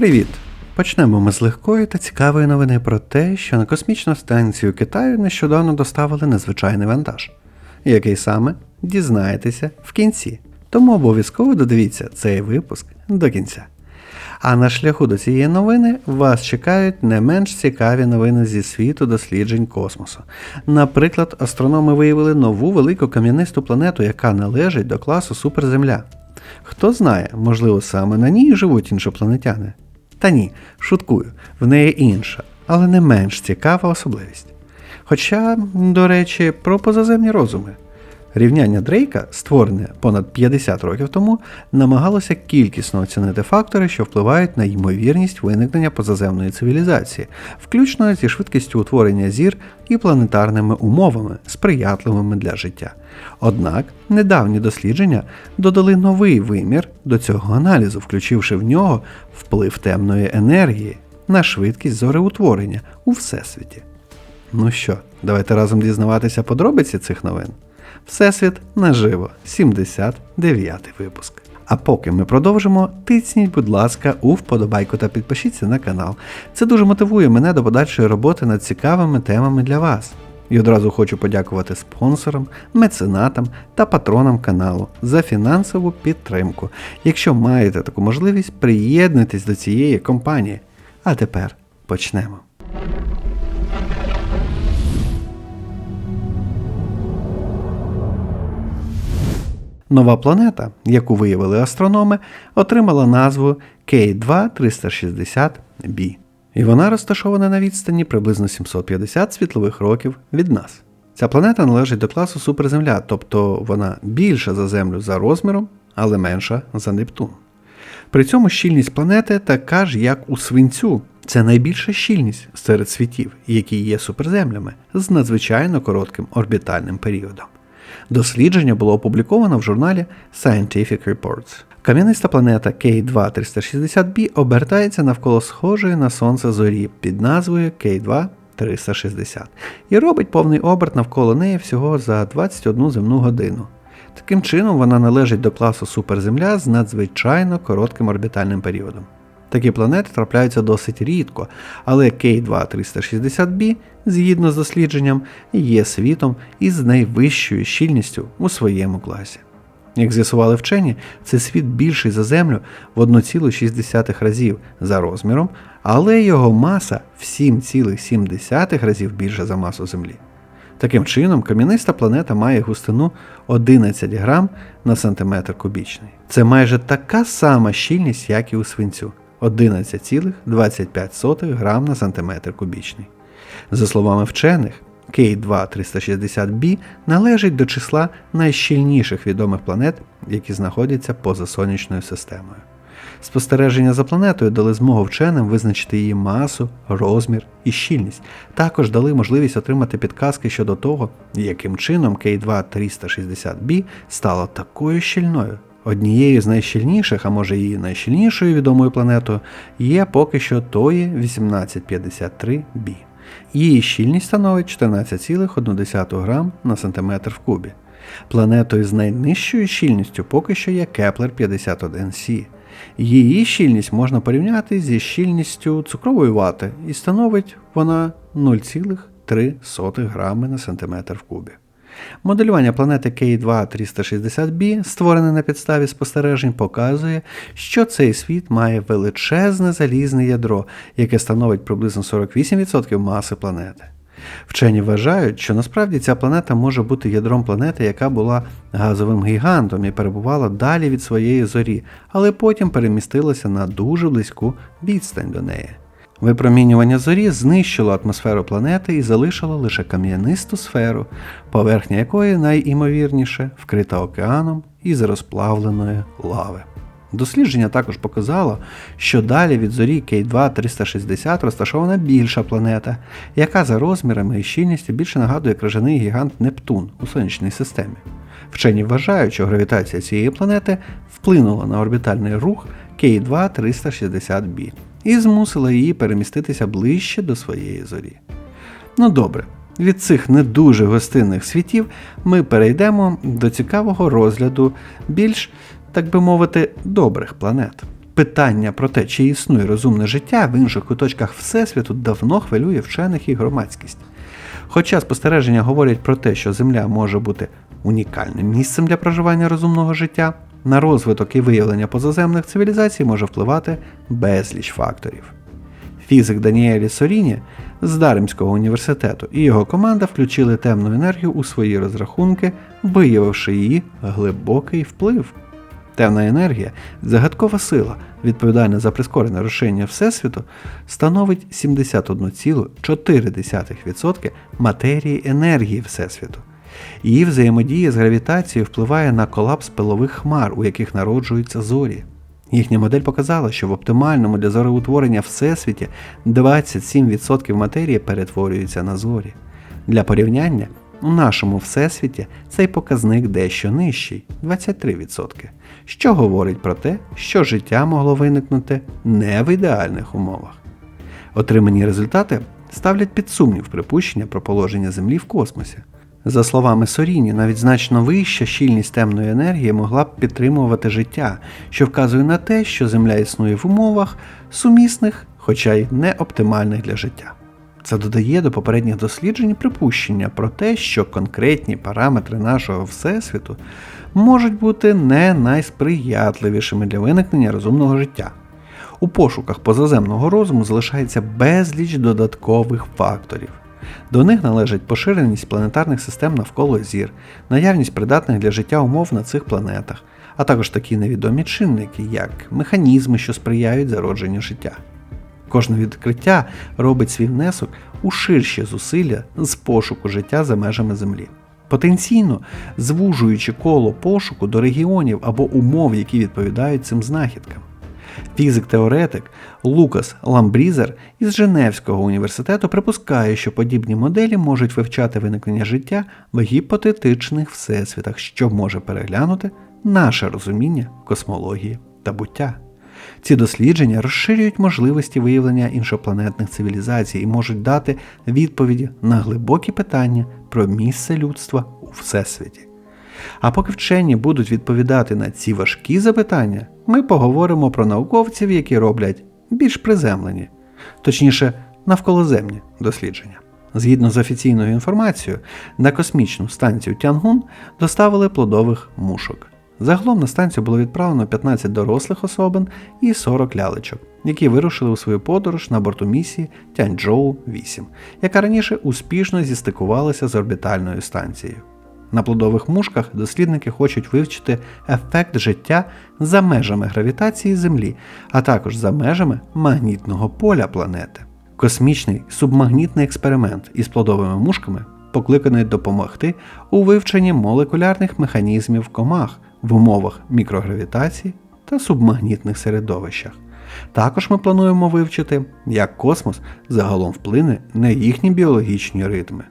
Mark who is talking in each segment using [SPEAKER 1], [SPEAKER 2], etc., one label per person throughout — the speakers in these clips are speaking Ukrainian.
[SPEAKER 1] Привіт! Почнемо ми з легкої та цікавої новини про те, що на космічну станцію Китаю нещодавно доставили незвичайний вантаж. Який саме дізнаєтеся в кінці. Тому обов'язково додивіться цей випуск до кінця. А на шляху до цієї новини вас чекають не менш цікаві новини зі світу досліджень космосу. Наприклад, астрономи виявили нову велику кам'янисту планету, яка належить до класу Суперземля. Хто знає, можливо, саме на ній живуть іншопланетяни. Та ні, шуткую, в неї інша, але не менш цікава особливість. Хоча, до речі, про позаземні розуми. Рівняння Дрейка, створене понад 50 років тому, намагалося кількісно оцінити фактори, що впливають на ймовірність виникнення позаземної цивілізації, включно зі швидкістю утворення зір і планетарними умовами, сприятливими для життя. Однак недавні дослідження додали новий вимір до цього аналізу, включивши в нього вплив темної енергії на швидкість зореутворення у всесвіті. Ну що, давайте разом дізнаватися подробиці цих новин. Всесвіт наживо, 79 випуск. А поки ми продовжимо, тисніть, будь ласка, у вподобайку та підпишіться на канал. Це дуже мотивує мене до подальшої роботи над цікавими темами для вас. І одразу хочу подякувати спонсорам, меценатам та патронам каналу за фінансову підтримку. Якщо маєте таку можливість, приєднуйтесь до цієї компанії. А тепер почнемо. Нова планета, яку виявили астрономи, отримала назву K2-360b. І вона розташована на відстані приблизно 750 світлових років від нас. Ця планета належить до класу Суперземля, тобто вона більша за Землю за розміром, але менша за Нептун. При цьому щільність планети така ж, як у свинцю. Це найбільша щільність серед світів, які є суперземлями, з надзвичайно коротким орбітальним періодом. Дослідження було опубліковано в журналі Scientific Reports. Кам'яниста планета K2-360b обертається навколо схожої на Сонце зорі під назвою K2-360 і робить повний оберт навколо неї всього за 21 земну годину. Таким чином, вона належить до класу суперземля з надзвичайно коротким орбітальним періодом. Такі планети трапляються досить рідко, але K2-360b, згідно з дослідженням, є світом із найвищою щільністю у своєму класі. Як з'ясували вчені, цей світ більший за Землю в 1,6 разів за розміром, але його маса в 7,7 разів більша за масу Землі. Таким чином, кам'яниста планета має густину 11 грам на сантиметр кубічний. Це майже така сама щільність, як і у свинцю 11,25 грам на сантиметр кубічний. За словами вчених, K2-360b належить до числа найщільніших відомих планет, які знаходяться поза сонячною системою. Спостереження за планетою дали змогу вченим визначити її масу, розмір і щільність. Також дали можливість отримати підказки щодо того, яким чином K2-360b стала такою щільною. Однією з найщільніших, а може і найщільнішою відомою планетою, є поки що Тої 1853b. Її щільність становить 14,1 грам на сантиметр в кубі. Планетою з найнижчою щільністю поки що є Кеплер 51c. Її щільність можна порівняти зі щільністю цукрової вати і становить вона 0,3 грами на сантиметр в кубі. Моделювання планети K2-360b, створене на підставі спостережень, показує, що цей світ має величезне залізне ядро, яке становить приблизно 48% маси планети. Вчені вважають, що насправді ця планета може бути ядром планети, яка була газовим гігантом і перебувала далі від своєї зорі, але потім перемістилася на дуже близьку відстань до неї. Випромінювання зорі знищило атмосферу планети і залишило лише кам'янисту сферу, поверхня якої найімовірніше вкрита океаном із розплавленої лави. Дослідження також показало, що далі від зорі K2-360 розташована більша планета, яка за розмірами і щільністю більше нагадує крижаний гігант Нептун у сонячній системі. Вчені вважають, що гравітація цієї планети вплинула на орбітальний рух K2-360b і змусила її переміститися ближче до своєї зорі. Ну добре, від цих не дуже гостинних світів ми перейдемо до цікавого розгляду більш, так би мовити, добрих планет. Питання про те, чи існує розумне життя в інших куточках Всесвіту, давно хвилює вчених і громадськість. Хоча спостереження говорять про те, що Земля може бути унікальним місцем для проживання розумного життя, на розвиток і виявлення позаземних цивілізацій може впливати безліч факторів. Фізик Даніелі Соріні з Даримського університету і його команда включили темну енергію у свої розрахунки, виявивши її глибокий вплив. Темна енергія, загадкова сила, відповідальна за прискорене розширення Всесвіту, становить 71,4% матерії енергії Всесвіту. Її взаємодія з гравітацією впливає на колапс пилових хмар, у яких народжуються зорі. Їхня модель показала, що в оптимальному для зореутворення всесвіті 27% матерії перетворюється на зорі. Для порівняння, у нашому всесвіті цей показник дещо нижчий 23%, що говорить про те, що життя могло виникнути не в ідеальних умовах. Отримані результати ставлять під сумнів припущення про положення Землі в космосі. За словами Соріні, навіть значно вища щільність темної енергії могла б підтримувати життя, що вказує на те, що Земля існує в умовах сумісних, хоча й не оптимальних для життя. Це додає до попередніх досліджень припущення про те, що конкретні параметри нашого Всесвіту можуть бути не найсприятливішими для виникнення розумного життя. У пошуках позаземного розуму залишається безліч додаткових факторів. До них належать поширеність планетарних систем навколо зір, наявність придатних для життя умов на цих планетах, а також такі невідомі чинники, як механізми, що сприяють зародженню життя. Кожне відкриття робить свій внесок у ширші зусилля з пошуку життя за межами Землі, потенційно звужуючи коло пошуку до регіонів або умов, які відповідають цим знахідкам. Фізик-теоретик Лукас Ламбрізер із Женевського університету припускає, що подібні моделі можуть вивчати виникнення життя в гіпотетичних всесвітах, що може переглянути наше розуміння космології та буття. Ці дослідження розширюють можливості виявлення іншопланетних цивілізацій і можуть дати відповіді на глибокі питання про місце людства у всесвіті. А поки вчені будуть відповідати на ці важкі запитання, ми поговоримо про науковців, які роблять більш приземлені, точніше, навколоземні дослідження. Згідно з офіційною інформацією, на космічну станцію Тянгун доставили плодових мушок. Загалом на станцію було відправлено 15 дорослих особин і 40 лялечок, які вирушили у свою подорож на борту місії Тяньчжоу 8, яка раніше успішно зістикувалася з орбітальною станцією. На плодових мушках дослідники хочуть вивчити ефект життя за межами гравітації Землі, а також за межами магнітного поля планети. Космічний субмагнітний експеримент із плодовими мушками покликаний допомогти у вивченні молекулярних механізмів комах в умовах мікрогравітації та субмагнітних середовищах. Також ми плануємо вивчити, як космос загалом вплине на їхні біологічні ритми.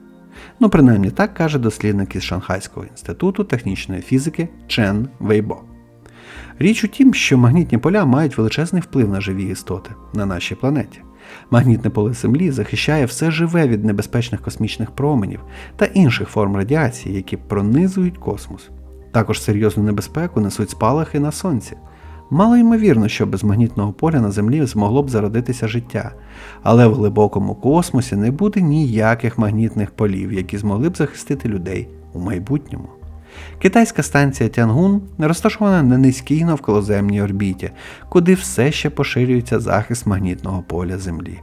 [SPEAKER 1] Ну, принаймні так каже дослідник із Шанхайського інституту технічної фізики Чен Вейбо. Річ у тім, що магнітні поля мають величезний вплив на живі істоти на нашій планеті. Магнітне поле Землі захищає все живе від небезпечних космічних променів та інших форм радіації, які пронизують космос. Також серйозну небезпеку несуть спалахи на сонці. Мало ймовірно, що без магнітного поля на Землі змогло б зародитися життя, але в глибокому космосі не буде ніяких магнітних полів, які змогли б захистити людей у майбутньому. Китайська станція Тянгун розташована на низькій навколоземній орбіті, куди все ще поширюється захист магнітного поля Землі.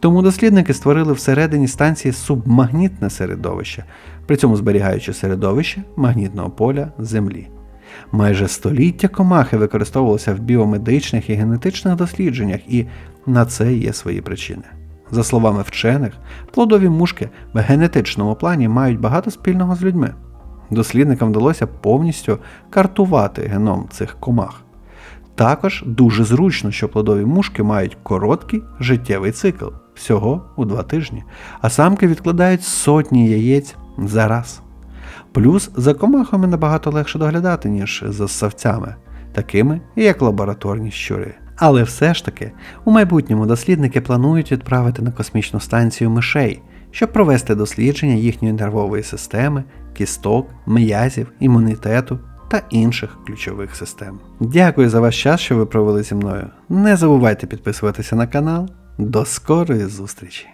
[SPEAKER 1] Тому дослідники створили всередині станції субмагнітне середовище, при цьому зберігаючи середовище магнітного поля Землі. Майже століття комахи використовувалися в біомедичних і генетичних дослідженнях, і на це є свої причини. За словами вчених, плодові мушки в генетичному плані мають багато спільного з людьми. Дослідникам вдалося повністю картувати геном цих комах. Також дуже зручно, що плодові мушки мають короткий життєвий цикл всього у два тижні, а самки відкладають сотні яєць за раз. Плюс за комахами набагато легше доглядати, ніж за ссавцями, такими як лабораторні щури. Але все ж таки, у майбутньому дослідники планують відправити на космічну станцію мишей, щоб провести дослідження їхньої нервової системи, кісток, м'язів, імунітету та інших ключових систем. Дякую за ваш час, що ви провели зі мною. Не забувайте підписуватися на канал. До скорої зустрічі!